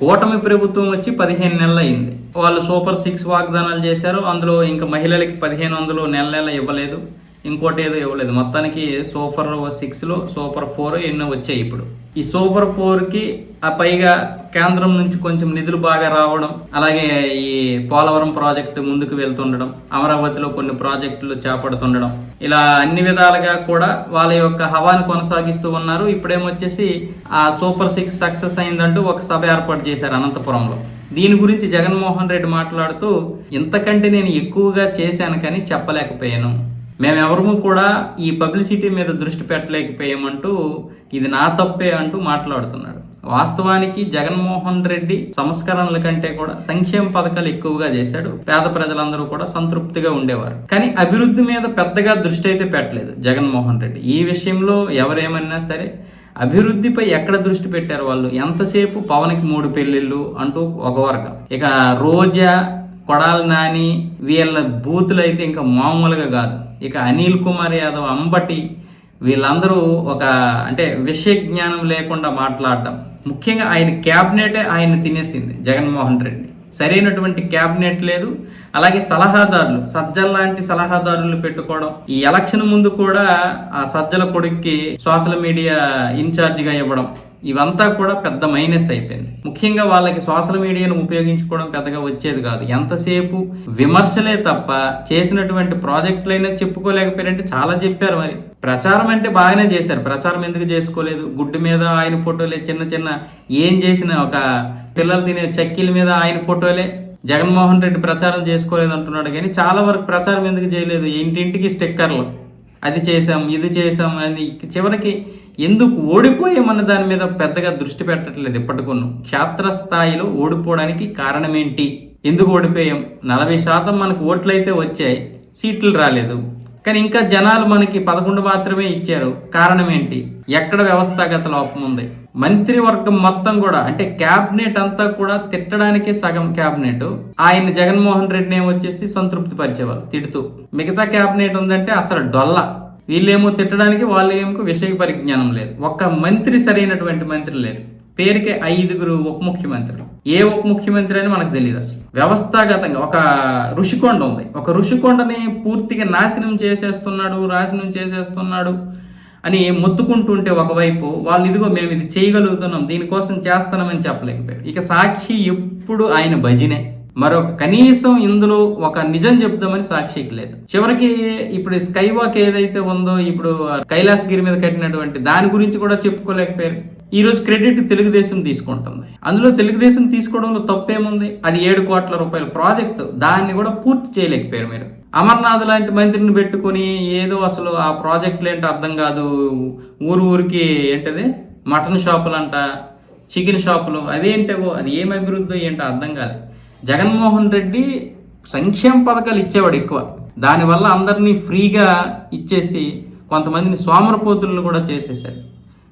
కూటమి ప్రభుత్వం వచ్చి పదిహేను నెలలు అయింది వాళ్ళు సూపర్ సిక్స్ వాగ్దానాలు చేశారు. అందులో ఇంకా మహిళలకి పదిహేను వందలు నెల నెల ఇవ్వలేదు. ఇంకోటి ఏదో ఇవ్వలేదు. మొత్తానికి సూపర్ సిక్స్లో సూపర్ ఫోర్ ఎన్నో వచ్చాయి ఇప్పుడు. ఈ సూపర్ ఫోర్కి ఆ పైగా కేంద్రం నుంచి కొంచెం నిధులు బాగా రావడం అలాగే ఈ పోలవరం ప్రాజెక్టు ముందుకు వెళ్తుండడం అమరావతిలో కొన్ని ప్రాజెక్టులు చేపడుతుండడం ఇలా అన్ని విధాలుగా కూడా వాళ్ళ యొక్క హవాను కొనసాగిస్తూ ఉన్నారు. ఇప్పుడేమొచ్చేసి ఆ సూపర్ సిక్స్ సక్సెస్ అయిందంటూ ఒక సభ ఏర్పాటు చేశారు అనంతపురంలో. దీని గురించి జగన్మోహన్ రెడ్డి మాట్లాడుతూ ఇంతకంటే నేను ఎక్కువగా చేశాను కానీ చెప్పలేకపోయాను. మేమెవరము కూడా ఈ పబ్లిసిటీ మీద దృష్టి పెట్టలేకపోయామంటూ ఇది నా తప్పే అంటూ మాట్లాడుతున్నాడు. వాస్తవానికి జగన్మోహన్ రెడ్డి సంస్కరణల కంటే కూడా సంక్షేమ పథకాలు ఎక్కువగా చేశాడు. పేద ప్రజలందరూ కూడా సంతృప్తిగా ఉండేవారు. కానీ అభివృద్ధి మీద పెద్దగా దృష్టి అయితే పెట్టలేదు జగన్మోహన్ రెడ్డి. ఈ విషయంలో ఎవరేమన్నా సరే అభివృద్ధిపై ఎక్కడ దృష్టి పెట్టారు వాళ్ళు? ఎంతసేపు పవన్కి మూడు పెళ్ళిళ్ళు అంటూ ఒక వర్గం. ఇక రోజా కొడాల నాని వీళ్ళ బూతులు అయితే ఇంకా మామూలుగా కాదు. ఇక అనిల్ కుమార్ యాదవ్ అంబటి వీళ్ళందరూ ఒక అంటే విషయ జ్ఞానం లేకుండా మాట్లాడడం. ముఖ్యంగా ఆయన క్యాబినెటే ఆయన తినేసింది జగన్మోహన్ రెడ్డి. సరైనటువంటి క్యాబినెట్ లేదు. అలాగే సలహాదారులు సజ్జల లాంటి సలహాదారులు పెట్టుకోవడం ఈ ఎలక్షన్ ముందు కూడా ఆ సజ్జల కొడుక్కి సోషల్ మీడియా ఇన్ఛార్జిగా ఇవ్వడం ఇవంతా కూడా పెద్ద మైనస్ అయిపోయింది. ముఖ్యంగా వాళ్ళకి సోషల్ మీడియాను ఉపయోగించుకోవడం పెద్దగా వచ్చేది కాదు. ఎంతసేపు? విమర్శలే తప్ప చేసినటువంటి ప్రాజెక్టులైనా చెప్పుకోలేకపోయారంటే చాలా చెప్పారు మరి. ప్రచారం అంటే బాగానే చేశారు. ప్రచారం ఎందుకు చేసుకోలేదు? గుడ్డు మీద ఆయన ఫోటోలే చిన్న చిన్న ఏం చేసిన ఒక పిల్లలు తినే చక్కీల మీద ఆయన ఫోటోలే? జగన్మోహన్ రెడ్డి ప్రచారం చేసుకోలేదు అంటున్నాడు కానీ చాలా వరకు ప్రచారం ఎందుకు చేయలేదు? ఇంటింటికి స్టిక్కర్లు. అది చేసాం ఇది చేసాం అని చివరికి ఎందుకు ఓడిపోయామన్న దాని మీద పెద్దగా దృష్టి పెట్టట్లేదు ఇప్పటికున్న క్షేత్రస్థాయిలో ఓడిపోవడానికి కారణం ఏంటి ఎందుకు ఓడిపోయాం? నలభై శాతం మనకు ఓట్లయితే వచ్చాయి సీట్లు రాలేదు. కానీ ఇంకా జనాలు మనకి పదకొండు మాత్రమే ఇచ్చారు. కారణం ఏంటి? ఎక్కడ వ్యవస్థాగత లోపం ఉంది? మంత్రివర్గం మొత్తం కూడా అంటే క్యాబినెట్ అంతా కూడా తిట్టడానికి సగం క్యాబినెట్. ఆయన జగన్మోహన్ రెడ్డిని ఏమొచ్చేసి సంతృప్తి పరిచేవాళ్ళు తిడుతూ. మిగతా క్యాబినెట్ ఉందంటే అసలు డొల్ల. వీళ్ళేమో తిట్టడానికి వాళ్ళు విషయ పరిజ్ఞానం లేదు. ఒక్క మంత్రి సరైనటువంటి మంత్రి లేడు పేరుకే ఐదుగురు ఉప ముఖ్యమంత్రులు. ఏ ఉప ముఖ్యమంత్రి అని మనకు తెలియదు అసలు. వ్యవస్థాగతంగా ఒక ఋషికొండ ఉంది. ఒక ఋషికొండని పూర్తిగా నాశనం చేసేస్తున్నాడు నాశనం చేసేస్తున్నాడు అని మొత్తుకుంటుంటే ఒకవైపు వాళ్ళు ఇదిగో మేము ఇది చేయగలుగుతున్నాం దీనికోసం చేస్తున్నామని చెప్పలేకపోయారు. ఇక సాక్షి ఎప్పుడు ఆయన భజనే. మరొక కనీసం ఇందులో ఒక నిజం చెప్దామని సాక్షికి లేదు. చివరికి ఇప్పుడు స్కై వాక్ ఏదైతే ఉందో ఇప్పుడు కైలాసగిరి మీద కట్టినటువంటి దాని గురించి కూడా చెప్పుకోలేకపోయారు. ఈరోజు క్రెడిట్ తెలుగుదేశం తీసుకుంటుంది. అందులో తెలుగుదేశం తీసుకోవడంలో తప్పేముంది? అది ఏడు కోట్ల రూపాయల ప్రాజెక్టు. దాన్ని కూడా పూర్తి చేయలేకపోయారు మీరు. అమర్నాథ్ లాంటి మంత్రిని పెట్టుకొని ఏదో అసలు ఆ ప్రాజెక్టులు ఏంటో అర్థం కాదు. ఊరు ఊరికి ఏంటది? మటన్ షాపులు అంట చికెన్ షాపులు అవేంటవో అది ఏం అభివృద్ధి ఏంటో అర్థం కాలేదు. జగన్మోహన్ రెడ్డి సంక్షేమ పథకాలు ఇచ్చేవాడు ఎక్కువ. దానివల్ల అందరినీ ఫ్రీగా ఇచ్చేసి కొంతమందిని సోమరపోతులను కూడా చేసేసారు